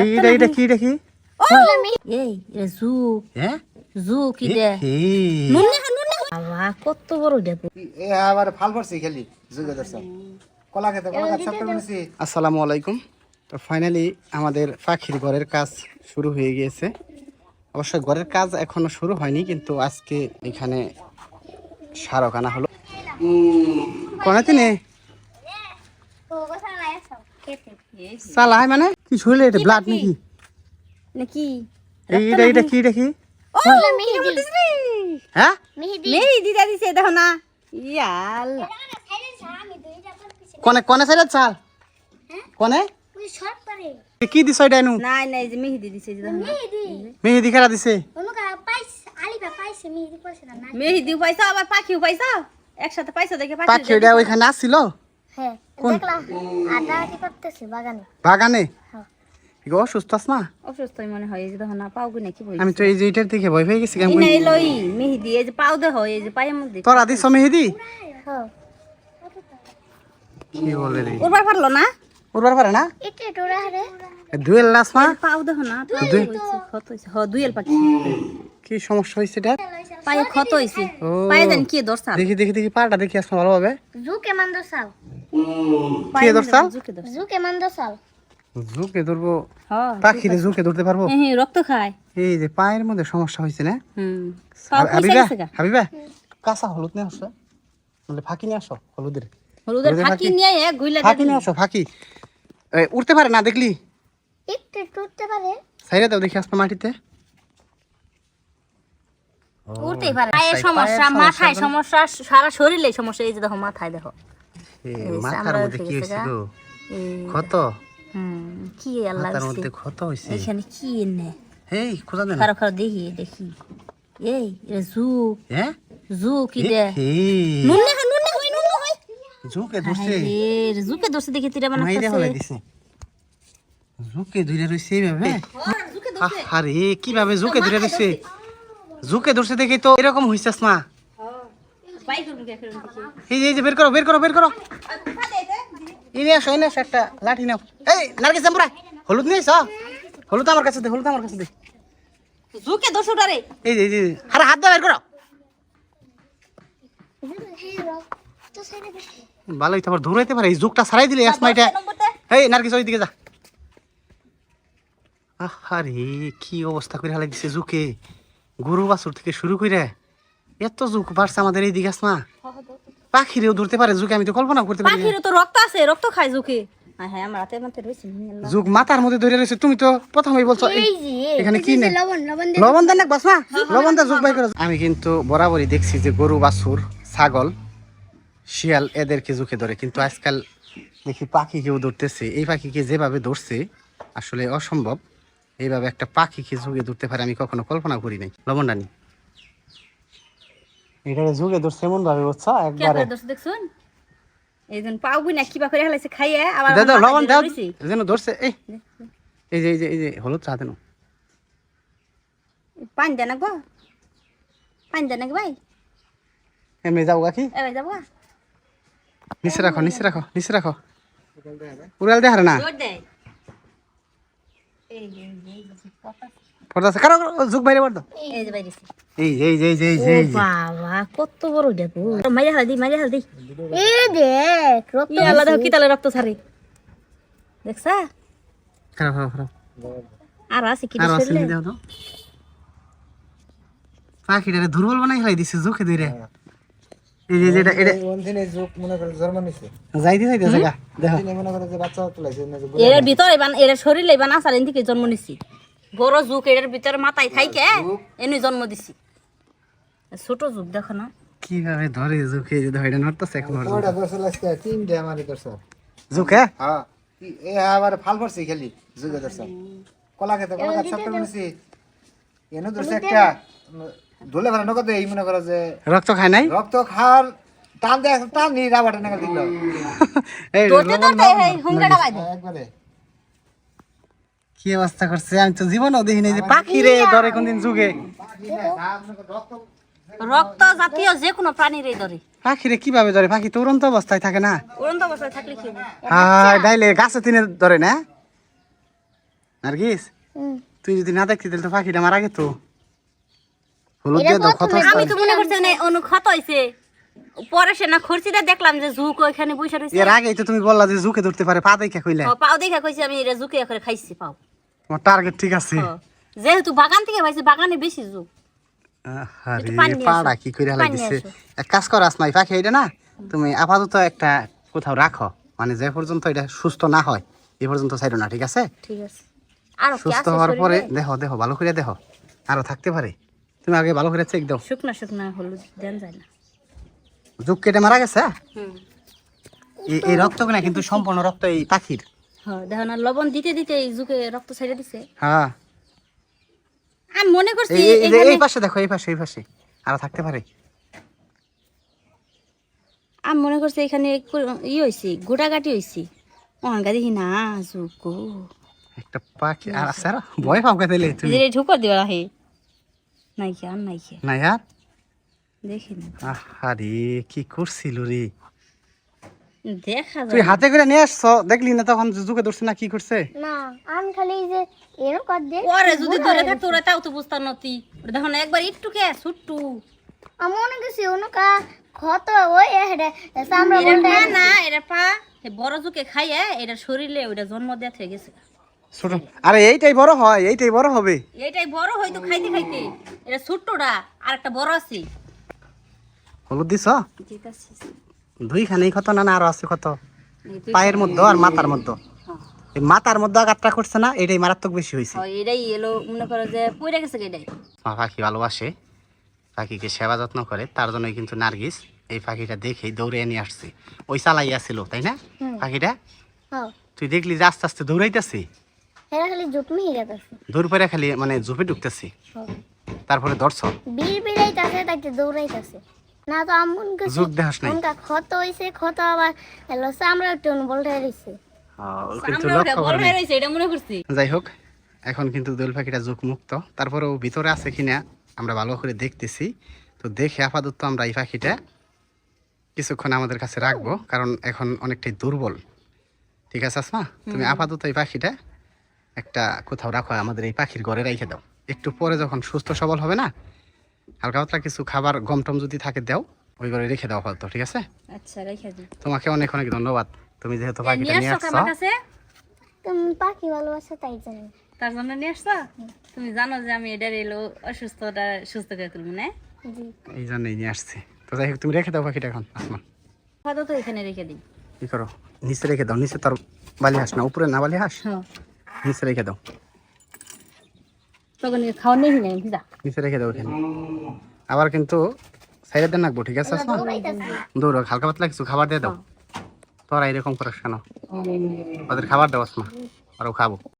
এই এটা এটা কি কি? এই এটা জু হ্যাঁ জু কি? দে নুনে নুনে বাবা কত বড় দেখো এ আবার ফাল পড়ছি খালি। যুগে দর্শক কলা খেতে কলা খেতে সব করছি আসসালামু আলাইকুম। তো ফাইনালি আমাদের পাখির ঘরের কাজ শুরু হয়ে গিয়েছে। অবশ্য ঘরের কাজ এখনও শুরু হয়নি কিন্তু আজকে এখানে স্মারক আনা হলো কোনে তিনি? চালাই মানে? কি শরীরে এটা? ব্লাড নাকি? নাকি এই এটা এটা কি এটা কি? হ্যাঁ? মেহি দিদা দিছে দেখো না। ইয়াল। কোনে কোনে সাইড চাল কোনে? কি দিছ এটা নু নাই নাই যে মেহি দিছে যে দেখো না। মেহেদি। খেলা দিছে? মেহি দিও পাইছা আবার পাখিও পাইছা? একসাথে পাইছা দেখে পাখি পাখি ওইখানে আসছিল হ্যাঁ। কোন? দেখলাম হাঁটাহাঁটি করতেছে? বাগানে। বাগানে? কি অসুস্থ আছ না? অসুস্থ মনে হয় এই যে দেখো না পাও কি নাকি বই আমি তো এই যে এটার দিকে ভয় পেয়ে গেছি এই নাই লই মেহি দিয়ে এই যে পাও দেহ এই যে পায়ের মধ্যে। তোরা দিছ মেহেদি? হ্যাঁ। কি বলে রে? উড়বার পারল না? উড়বার পারে না? এটা টোরা হারে দুয়েল লাস পাও না ক্ষত হইছে। হ দুইয়েল পাখি। কি সমস্যা হয়েছে এটা? পায়ে ক্ষত হইছে। পায়ে জানি কি দর্শা দেখি দেখি দেখি পাটা দেখি আসলে ভালোভাবে। জু কেমন দোসাল কি দর্শাল ঝুঁকে দর্শা জু কেমন ধরবো? হ্যাঁ পাখিরে ঝুঁকে ধরতে পারব? হ্যাঁ রক্ত খায়। এই যে পায়ের মধ্যে সমস্যা হয়েছে না? হুম। হাবিবা হাবিবা কাঁচা হলুদ নিয়ে আসো। বলে ফাঁকি নিয়ে আসো হলুদের। হলুদের ফাঁকি? নিয়ে এক গুইলা ফাঁকি নিয়ে আসো ফাঁকি। উঠতে পারে না দেখলি? একটু একটু উঠতে পারে। সাইরে দাও দেখি আসতো মাটিতে। উঠতেই পারে। পায়ের সমস্যা মাথায় সমস্যা সারা শরীরে সমস্যা। এই যে দেখো মাথায় দেখো। মাথার মধ্যে কি হয়েছে গো? ক্ষত? কি আল্লাহ মাথার মধ্যে ক্ষত হয়েছে এখানে কি নে এই খোঁজা দেন। খারো খারো দেখি দেখি। এই জু হ্যাঁ? জু কি দে এই নুনে হয় নুনে হয় নুনে হয় ঝুঁকে ধরছে। এর জুকে দোষে দেখি তিরা মাইরে হলে বানাচ্ছে দিছে। ঝুঁকে ধরে রইছে এইভাবে? জুকে আরে কীভাবে ঝুঁকে ধরে রইছে? ঝুঁকে ধরছে দেখি তো এরকম হইছাস না বাই করব কে করব দেখি এই যে বের করো বের করো করো। একটা লাঠি নাও। এই নারকেল চামড়া হলুদ হলুদ আমার কাছে দে হলুদ আমার কাছে দে। জুকে দোষটারে এই এই যে আরে হাত বের করো। ভালোই তো আবার পারে এই যুগটা ছাড়াই দিলে আসমাইটা এই নারকেল ওই দিকে যা। আরে কি অবস্থা করে হালাই দিছে জুকে। গরু বাছুর থেকে শুরু করে এত জুক বাড়ছে আমাদের এই দিকে না পাখিরেও ধরতে পারে জুকে আমি তো কল্পনা করতে পারি পাখিরও তো রক্ত আছে রক্ত খায় জুকে। হ্যাঁ আমার হাতে মাতে রয়েছে জুক মাথার মধ্যে ধরে রয়েছে তুমি তো প্রথমেই বলছো এই- এই যে এখানে কি নেই? লবণ লবণ দে লবণ দেন না বাস না লবণ দেন জুক বাই করে। আমি কিন্তু বরাবরই দেখছি যে গরু বাছুর ছাগল শিয়াল এদেরকে জুকে ধরে। কিন্তু আজকাল দেখি পাখি কেউ ধরতেছে। এই পাখিকে যেভাবে ধরছে আসলে অসম্ভব। এইভাবে একটা পাখিকে জুগে ধরতে পারে আমি কখনো কল্পনা করি নাই। লবণ ডানি এটা জুগে ধরছে এমন ভাবে বুঝছ? একবারে। দেখছুন? না কিবা করে হালাইছে খাইয়ে আবার দাও দাও লবণ দাও যেন ধরছে। এই এই। যে এই যে এই যে হলুদ চা দেন পানি দেন গো পানি দেন ভাই। এমনি যাও গাকি এবার যাব। নিচে রাখো নিচে রাখো নিচে রাখো। উড়াল দেখার না। এই এই এই যে, কথা। পড়তেছে কারও যুগ বাইরে পড়তো এই যে বাইরে এই এই এই এই এই বাবা কত বড় দেখো মাইরা হালদি মাইরা হালদি এই দেখ রক্ত ই কি তালে রক্ত ছাড়ে। দেখছা? খারাপ খারাপ খারাপ আর আছে কি আর আছে শরীরে? নি দাও তো? পাখিটারে দুর্বল বানাই ফেলাই দিছে চোখে ধরে এই যে যেটা এটা ওনদিনে যুগ মনে করে জন্ম নিছে। যাইতে যাইতে জায়গা দেখো। দিনে মনে করে যে বাচ্চা তুলাইছে এর ভিতরে এবার এর শরীরে এবার আসার এদিকে জন্ম নিছি। বড় যুগ এর ভিতরে মাথায় থাইকে এনে জন্ম দিছি। ছোট যুগ দেখো না। কীভাবে ধরে যে ধরে নড়তেছে এখন ওটা দর্শক আজকে তিনটে আমার দর্শক চোখে হ্যাঁ? এ আবার ফাল পড়ছি খালি যুগে দর্শক কলা খেতে কলা খেতে সব করছি এনে ধরছে একটা ধুলে ভালো নগদ এই মনে করে যে রক্ত খায় নাই? রক্ত খাওয়ার টান দেয় টান নি রাবাটা নাগাল দিল। এই ধরতে ধরতে এই হুঙ্গাটা বাইদে একবারে। কি অবস্থা করছে? আমি তো জীবনও দেখি নাই যে পাখি রে ধরে কোনদিন যুগে রক্ত জাতীয় যে কোনো প্রাণীর ধরে। পাখি রে কীভাবে ধরে? পাখি তো উড়ন্ত অবস্থায় থাকে না। উড়ন্ত অবস্থায় থাকলে কি হ্যাঁ ডাইলে গাছে তিনে ধরে না? নার্গিস তুই যদি না দেখতি তাহলে তো পাখিটা মারা গেত। হলুদ দিয়ে দাও ক্ষত আমি তো মনে করছি মানে অনুক্ষত হয়েছে পরে সে না খরচিটা দেখলাম যে ঝুঁক ওইখানে বসে রয়েছে এর আগেই তো তুমি বললা যে ঝুঁকে ধরতে পারে পা দেখে কইলা। পাও দেখে কইছি আমি এটা ঝুঁকে করে খাইছি পাও। তোমার টার্গেট ঠিক আছে। যেহেতু বাগান থেকে পাইছি বাগানে বেশি আরে পাড়া কি করে এক কাজ করো পাখি এটা না তুমি আপাতত একটা কোথাও রাখো। মানে যে পর্যন্ত এটা সুস্থ না হয় এই পর্যন্ত ছাইরো না ঠিক আছে? ঠিক আছে। আর সুস্থ হওয়ার পরে দেখো দেখো ভালো করে দেখো। আরও থাকতে পারে। তুমি আগে ভালো করে চেক দাও। শুকনা শুকনা হলুদ দেন যায় না। যুগ কেটে মারা গেছে? এই রক্তগুলা কিন্তু সম্পূর্ণ রক্ত এই পাখির। হ্যাঁ দেখো না লবণ দিতে দিতে এই ঝুঁকে রক্ত ছেড়ে দিছে। হ্যাঁ। আমি মনে করছি এই এই- এই এই পাশে দেখো এই পাশে এই পাশে। আরও থাকতে পারে। আমি মনে করছি এখানে ই হয়েছি গোটাগাটি হয়েছি অনগা দেখি না ঝুঁকো একটা পাখি আর আছে আর ভয় পাও কে দিলে তুমি? যে ঢুকর দিবা হে। নাই কি আর নাই কি না ইয়ার দেখি না। আরে কি করছিল রে? দেখা তুই হাতে করে নিয়ে আসছো দেখলি না তখন যুগে ধরছে না কি করছে? না আমি খালি যে এরও কর দে পরে যদি ধরে থাকতো ওরা তাও তো বুঝতাম দেখো না একবার একটু কে ছুট্টু। আমি মনে করছি অনুকা ক্ষত ওই হেডে সামরা না এটা পা এ বড় জুকে খাইয়ে এটা শরীরে ওটা জন্ম দেওয়া থেকে গেছে। ছোট আরে এইটাই বড় হয় এইটাই বড় হবে। এটাই বড় হয়তো খাইতে খাইতে। এটা ছোট্টটা আর একটা বড় আছে। হলুদ দিছ? দিতাছি। দুইখানেই কত না না আরও আছে কত? পায়ের মধ্যে আর মাথার মধ্যে। মাথার মধ্যে আঘাতটা করছে না এটাই মারাত্মক বেশি হয়েছে। হয়, এটাই এলো মনে করো যে পড়ে গেছে এটাই মা পাখি ভালোবাসে পাখিকে সেবা যত্ন করে তার জন্যই কিন্তু নার্গিস এই পাখিটা দেখেই দৌড়ে নিয়ে আসছে। ওই চালাই আসছিল তাই না? পাখিটা? হ্যাঁ। তুই দেখলি যে আস্তে আস্তে দৌড়াইতেছে? এরা খালি দূর পরে খালি মানে ঝুপে ঢুকতেছে। তারপরে ধরছ? বীর বিড়াইতাছে দৌড়াইতাছে। না তো আমন কিছু যুগ দেখাস নাই। উনকা ক্ষত হইছে ক্ষত আবার এলো চামড়া একটু বলতে রইছে আহ, কিন্তু লক্ষ্য বড় করে এটা মনে করছি। যাই হোক এখন কিন্তু দোল পাখিটা যুগ মুক্ত। তারপরেও ভিতরে আছে কিনা আমরা ভালো করে দেখতেছি। তো দেখে আপাতত আমরা এই পাখিটা কিছুক্ষণ আমাদের কাছে রাখব কারণ এখন অনেকটাই দুর্বল। ঠিক আছে আসমা? তুমি আপাতত এই পাখিটা একটা কোথাও রাখো আমাদের এই পাখির ঘরে রেখে দাও। একটু পরে যখন সুস্থ সবল হবে না হালকা পাতলা কিছু খাবার গম টম যদি থাকে দাও। ওই ঘরে রেখে দাও আপাতত ঠিক আছে? আচ্ছা রেখে দিই। তোমাকে অনেক অনেক ধন্যবাদ। তুমি যেহেতু পাখিটা নিয়ে আসছো আসছো। আমার কাছে? তুমি পাখি ভালোবাসে তাই জানি। তার জন্য নিয়ে আসছো? তুমি জানো যে আমি এটার এলো অসুস্থটা সুস্থ করে তুলবো না? এই জন্যই নিয়ে আসছি। তো যাই হোক তুমি রেখে দাও পাখিটা এখন আসমা আপাতত এখানে রেখে দিই। কি করো? নিচে রেখে দাও নিচে তোর বালি হাস না উপরে না বালি হাস? হ্যাঁ। নিচে রেখে দাও। তখন খাওয়া নেই নাই যা। নিচে রেখে দাও আবার কিন্তু সাইডে দেন রাখব ঠিক আছে? দৌড়ো হালকা পাতলা কিছু খাবার দিয়ে দাও। তোরা এরকম করিস কেন? ওদের খাবার দাও আসমা আরও খাব।